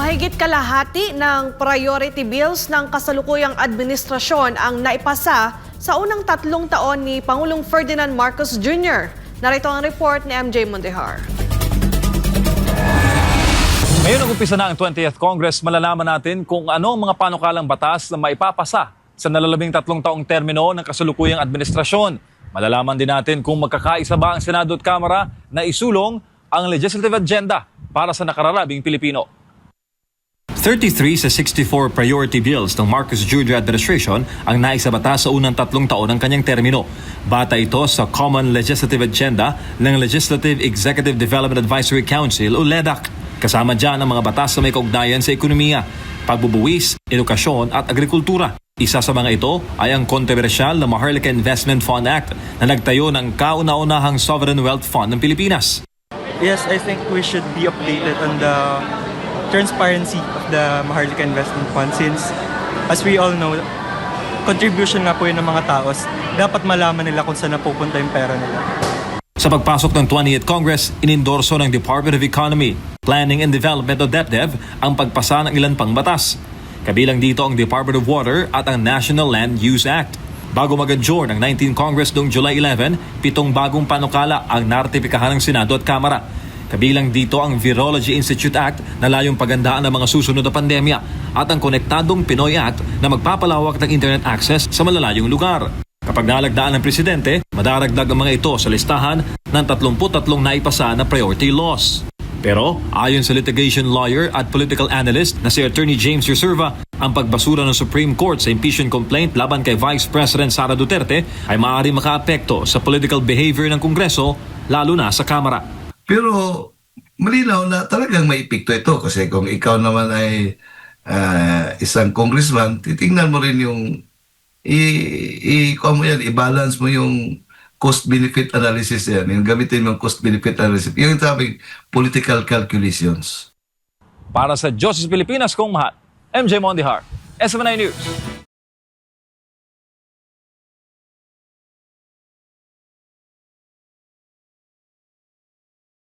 Mahigit kalahati ng priority bills ng kasalukuyang administrasyon ang naipasa sa unang tatlong taon ni Pangulong Ferdinand Marcos Jr. Narito ang report ni MJ Mondehar. Ngayon ang umpisa na ang 20th Congress, malalaman natin kung ano ang mga panukalang batas na maipapasa sa nalalabing tatlong taong termino ng kasalukuyang administrasyon. Malalaman din natin kung magkakaisa ba ang Senado at Kamara na isulong ang legislative agenda para sa nakararabing Pilipino. 33 sa 64 priority bills ng Marcos Jr. administration ang naisabata sa unang tatlong taon ng kanyang termino. Bata ito sa Common Legislative Agenda ng Legislative Executive Development Advisory Council o LEDAC. Kasama dyan ang mga batas na may kaugnayan sa ekonomiya, pagbubuwis, edukasyon at agrikultura. Isa sa mga ito ay ang kontrobersyal na Maharlika Investment Fund Act na nagtayo ng kauna-unahang Sovereign Wealth Fund ng Pilipinas. Yes, I think we should be updated on the transparency of the Maharlika Investment Fund since as we all know, contribution nga po yun ng mga taos. Dapat malaman nila kung saan napupunta yung pera nila. Sa pagpasok ng 20th Congress, inendorso ng Department of Economy, Planning and Development o DepDev ang pagpasa ng ilan pang batas. Kabilang dito ang Department of Water at ang National Land Use Act. Bago mag-adjourn ng 19 Congress noong July 11, pitong bagong panukala ang nartipikahan ng Senado at Kamara. Kabilang dito ang Virology Institute Act na layong pagandaan ng mga susunod na pandemya at ang Konektadong Pinoy Act na magpapalawak ng internet access sa malalayong lugar. Kapag nalagdaan ng presidente, madaragdag ang mga ito sa listahan ng 33 naipasa na priority laws. Pero ayon sa litigation lawyer at political analyst na si Attorney James Reserva, ang pagbasura ng Supreme Court sa impeachment complaint laban kay Vice President Sara Duterte ay maaari makaapekto sa political behavior ng Kongreso, lalo na sa Kamara. Pero malinaw na talagang may epekto ito kasi kung ikaw naman ay ah, isang congressman, titingnan mo rin yung i, i mo yan, i-balance mo yung cost-benefit analysis yan. Yung gamitin mo yung cost-benefit analysis. Yung sabing political calculations. Para sa Diyos Pilipinas kong mahal, MJ Mondihar, SMNI News.